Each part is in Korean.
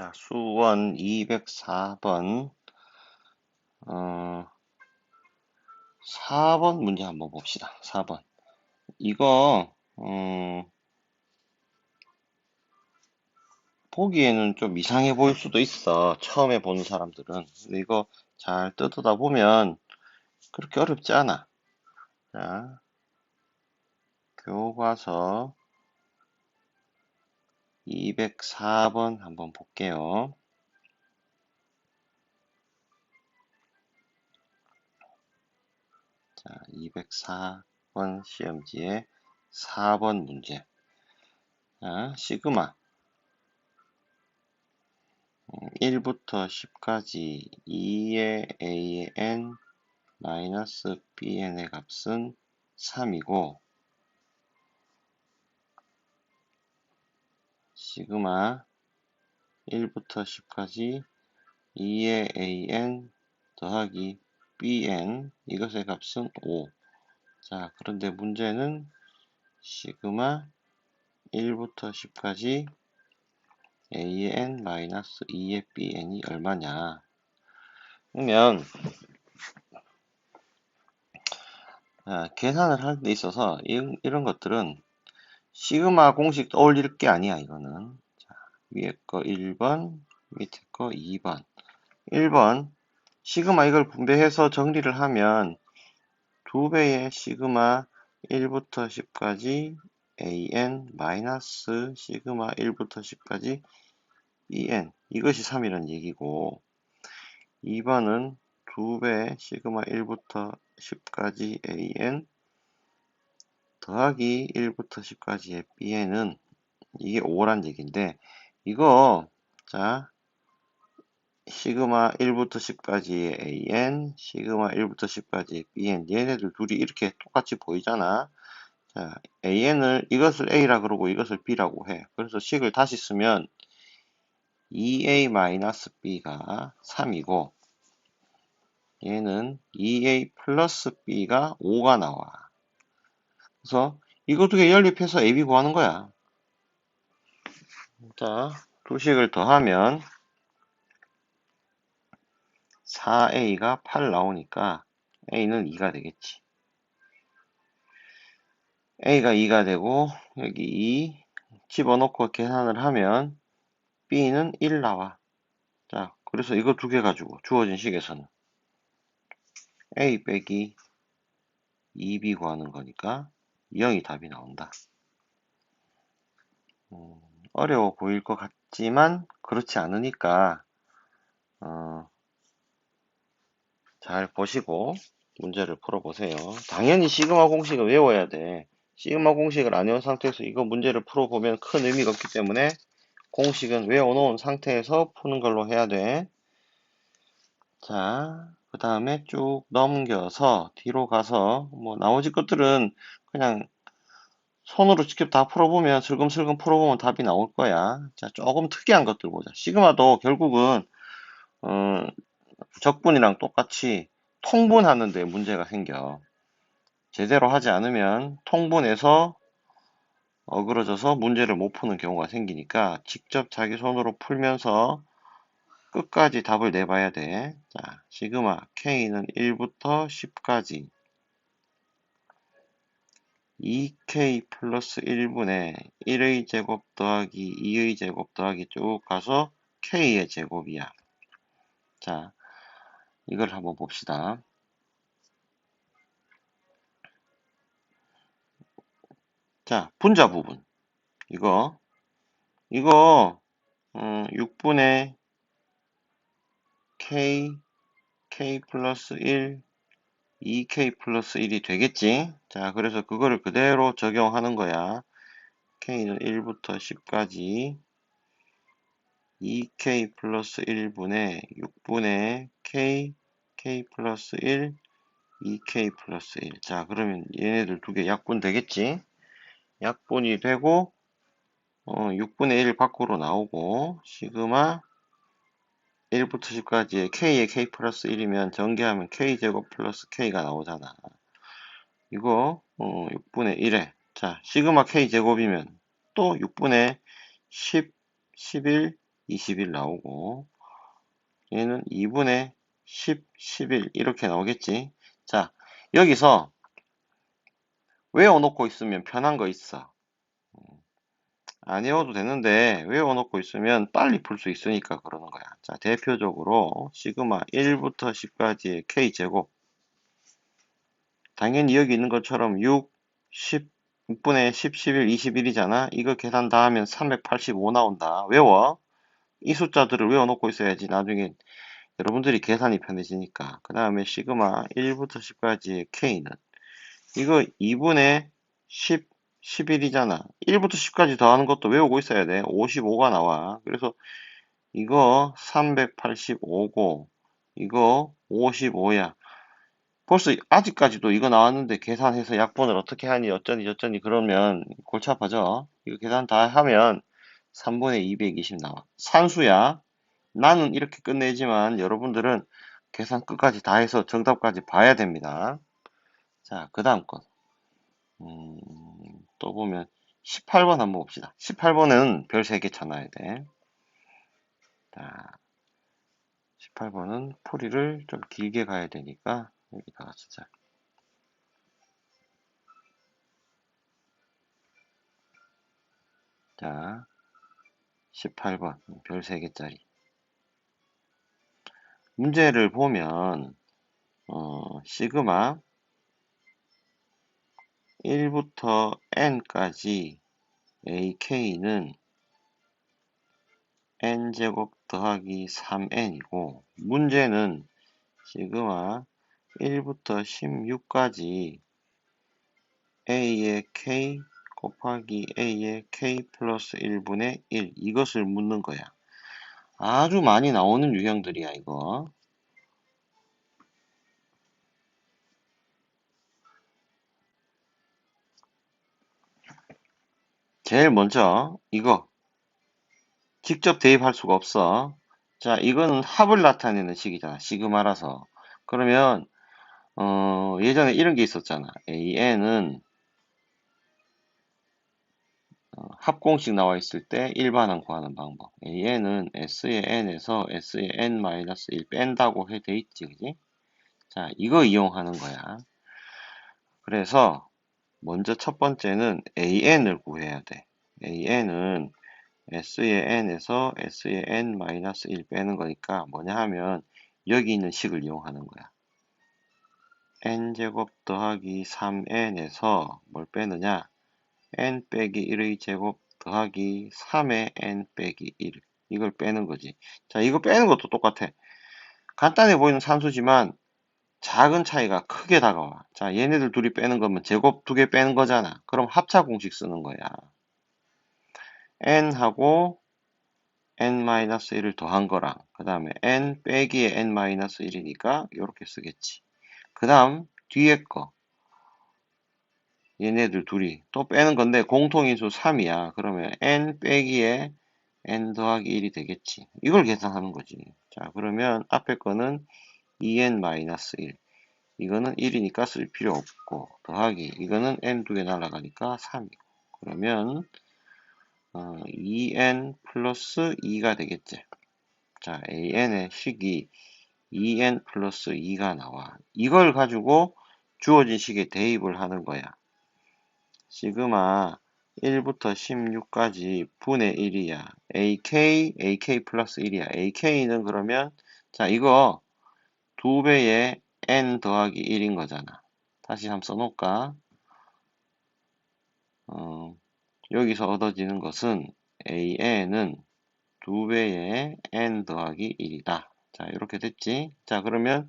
자, 수원 204번, 어, 4번 문제 한번 봅시다. 4번. 이거, 음, 보기에는 좀 이상해 보일 수도 있어. 처음에 보는 사람들은. 이거 잘 뜯어다 보면 그렇게 어렵지 않아. 자, 교과서 204번 한번 볼게요. 자, 204번 시험지에 4번 문제. 자, 시그마. 1부터 10까지 2의 a의 n 마이너스 bn의 값은 3이고 시그마 1부터 10까지 2의 an 더하기 bn 이것의 값은 5. 자, 그런데 문제는 시그마 1부터 10까지 a의 n 마이너스 2의 bn이 얼마냐. 그러면 아, 계산을 할 때 있어서 이, 이런 것들은 시그마 공식 떠올릴 게 아니야 이거는. 자, 위에 거 1번 밑에 거 2번. 1번 시그마 이걸 분배해서 정리를 하면 두 배의 시그마 1부터 10까지 an 마이너스 시그마 1부터 10까지 en 이것이 3이라는 얘기고 2번은 두배 시그마 1부터 10까지 an 더하기 1부터 10까지의 bn은 이게 5란 얘기인데 이거 자 시그마 1부터 10까지의 an 시그마 1부터 10까지의 bn 얘네들 둘이 이렇게 똑같이 보이잖아. 자 an을 이것을 a라 그러고 이것을 b라고 해. 그래서 식을 다시 쓰면 2a-b가 3이고 얘는 2a 플러스 b가 5가 나와 그래서 이거 두 개 연립해서 AB 구하는 거야. 자, 두 식을 더하면 4A가 8 나오니까 A는 2가 되겠지. A가 2가 되고 여기 2 집어넣고 계산을 하면 B는 1 나와. 자, 그래서 이거 두 개 가지고 주어진 식에서는 A 빼기 2B 구하는 거니까 0이 답이 나온다. 음, 어려워 보일 것 같지만 그렇지 않으니까 어, 잘 보시고 문제를 풀어보세요. 당연히 시그마 공식을 외워야 돼. 시그마 공식을 안 외운 상태에서 이거 문제를 풀어보면 큰 의미가 없기 때문에 공식은 외워놓은 상태에서 푸는 걸로 해야 돼. 자, 그 다음에 쭉 넘겨서 뒤로 가서 뭐 나머지 것들은 그냥 손으로 직접 다 풀어보면 슬금슬금 풀어보면 답이 나올 거야. 자, 조금 특이한 것들 보자. 시그마도 결국은 어, 적분이랑 똑같이 통분하는데 문제가 생겨. 제대로 하지 않으면 통분해서 어그러져서 문제를 못 푸는 경우가 생기니까 직접 자기 손으로 풀면서 끝까지 답을 내봐야 돼. 자, 시그마 K는 1부터 10까지 2k 플러스 1분의 1의 제곱 더하기 2의 제곱 더하기 쭉 가서 k의 제곱이야. 자, 이걸 한번 봅시다. 자, 분자 부분. 이거, 이거, 음, 6분의 k, k 플러스 1, 2k 플러스 1이 되겠지. 자, 그래서 그거를 그대로 적용하는 거야. k는 1부터 10까지 2k 플러스 1분의 6분의 k, k 플러스 1, 2k 플러스 1. 자, 그러면 얘네들 두 개 약분 되겠지? 약분이 되고, 어, 6분의 1 밖으로 나오고, 시그마 1부터 10까지의 k의 k 플러스 1이면 전개하면 k제곱 플러스 k가 나오잖아. 이거 어, 6분의 1에 자 시그마 k제곱이면 또 6분의 10, 11, 21 나오고 얘는 2분의 10, 11 이렇게 나오겠지. 자, 여기서 외워놓고 있으면 편한 거 있어. 안 외워도 되는데 외워놓고 있으면 빨리 풀 수 있으니까 그러는 거야. 자, 대표적으로 시그마 1부터 10까지의 k제곱 당연히 여기 있는 것처럼 6, 10, 6분의 10, 11, 21이잖아. 이거 계산 다 하면 385 나온다. 외워. 이 숫자들을 외워놓고 있어야지 나중에 여러분들이 계산이 편해지니까. 그 다음에 시그마 1부터 10까지의 K는 이거 2분의 10, 11이잖아. 1부터 10까지 더하는 것도 외우고 있어야 돼. 55가 나와. 그래서 이거 385고 이거 55야. 벌써 아직까지도 이거 나왔는데 계산해서 약분을 어떻게 하니 어쩌니 저쩌니 그러면 골치 아파져. 이거 계산 다 하면 3분의 220 나와. 산수야. 나는 이렇게 끝내지만 여러분들은 계산 끝까지 다 해서 정답까지 봐야 됩니다. 자, 그 다음 것. 음, 또 보면 18번 한번 봅시다. 18번은 별 3개 쳐놔야 돼. 자, 18번은 풀이를 좀 길게 가야 되니까 여기다가 쓰자. 자, 18번 별 3개짜리 문제를 보면 어, 시그마 1부터 n까지 ak는 n제곱 더하기 3n이고 문제는 시그마 1부터 16까지 a의 k 곱하기 a의 k 플러스 1분의 1 이것을 묻는 거야. 아주 많이 나오는 유형들이야 이거. 제일 먼저 이거 직접 대입할 수가 없어. 자 이거는 합을 나타내는 식이잖아. 시그마라서. 그러면 어, 예전에 이런 게 있었잖아. AN은 어, 합공식 나와 있을 때 일반항 구하는 방법. AN은 S의 N에서 S의 N-1 뺀다고 해돼 있지, 그지? 자, 이거 이용하는 거야. 그래서 먼저 첫 번째는 AN을 구해야 돼. AN은 S의 N에서 S의 N-1 빼는 거니까 뭐냐 하면 여기 있는 식을 이용하는 거야. n제곱 더하기 3n에서 뭘 빼느냐? n 빼기 1의 제곱 더하기 3의 n 빼기 1 이걸 빼는 거지. 자, 이거 빼는 것도 똑같아. 간단해 보이는 산수지만 작은 차이가 크게 다가와. 자, 얘네들 둘이 빼는 거면 제곱 두 개 빼는 거잖아. 그럼 합차 공식 쓰는 거야. n하고 n-1을 더한 거랑 그 다음에 n 빼기의 n-1이니까 이렇게 쓰겠지. 그 다음 뒤에 거 얘네들 둘이 또 빼는 건데 공통인수 3이야. 그러면 n 빼기에 n 더하기 1이 되겠지. 이걸 계산하는 거지. 자 그러면 앞에 거는 2n-1 이거는 1이니까 쓸 필요 없고 더하기 이거는 n 두 개 날아가니까 3이고 그러면 어, 2n 플러스 2가 되겠지. 자 an의 식이 2n 플러스 2가 나와. 이걸 가지고 주어진 식에 대입을 하는 거야. 시그마 1부터 16까지 분의 1이야. ak, ak 플러스 1이야. ak는 그러면 자 이거 두 배의 n 더하기 1인 거잖아. 다시 한번 써놓을까? 어, 여기서 얻어지는 것은 an은 두 배의 n 더하기 1이다. 자, 이렇게 됐지? 자, 그러면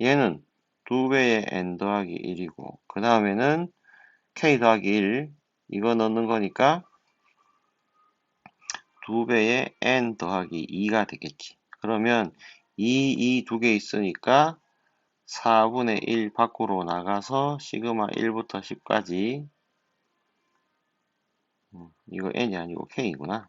얘는 2배의 n 더하기 1이고, 그 다음에는 k 더하기 1, 이거 넣는 거니까 2배의 n 더하기 2가 되겠지. 그러면 2, 2 두 개 있으니까 4분의 1 밖으로 나가서 시그마 1부터 10까지 음, 이거 n이 아니고 k이구나.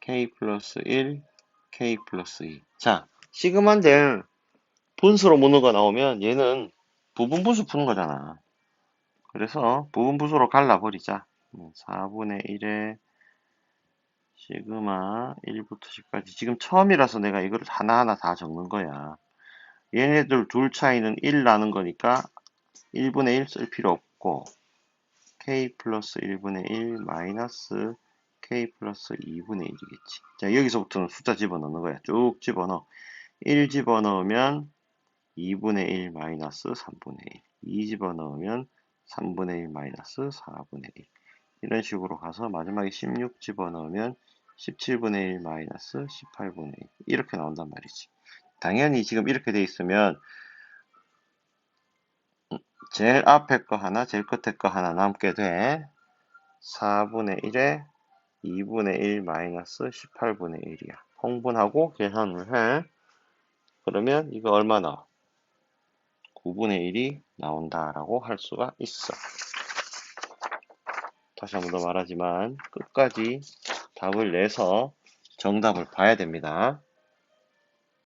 k 플러스 1, k 플러스 2. 자, 시그마인데 분수로 묻는 나오면 얘는 부분 분수 푸는 거잖아. 그래서 부분 분수로 갈라버리자. 4분의 1에 시그마 1부터 10까지 지금 처음이라서 내가 이거를 하나하나 다 적는 거야. 얘네들 둘 차이는 1 나는 거니까 1분의 1 쓸 필요 없고 k 플러스 1분의 1 마이너스 k 플러스 2분의 1이겠지. 자 여기서부터는 숫자 집어넣는 거야. 쭉 집어넣어. 1 집어넣으면 2분의 1 마이너스 3분의 1 2 집어넣으면 3분의 1 마이너스 4분의 1 이런 식으로 가서 마지막에 16 집어넣으면 17분의 1 마이너스 18분의 1 이렇게 나온단 말이지. 당연히 지금 이렇게 돼 있으면 제일 앞에 거 하나, 제일 끝에 거 하나 남게 돼. 4분의 1에 2분의 1 마이너스 18분의 1이야. 통분하고 계산을 해. 그러면 이거 얼마 나와? 9분의 1이 나온다라고 할 수가 있어. 다시 한 번 더 말하지만 끝까지 답을 내서 정답을 봐야 됩니다.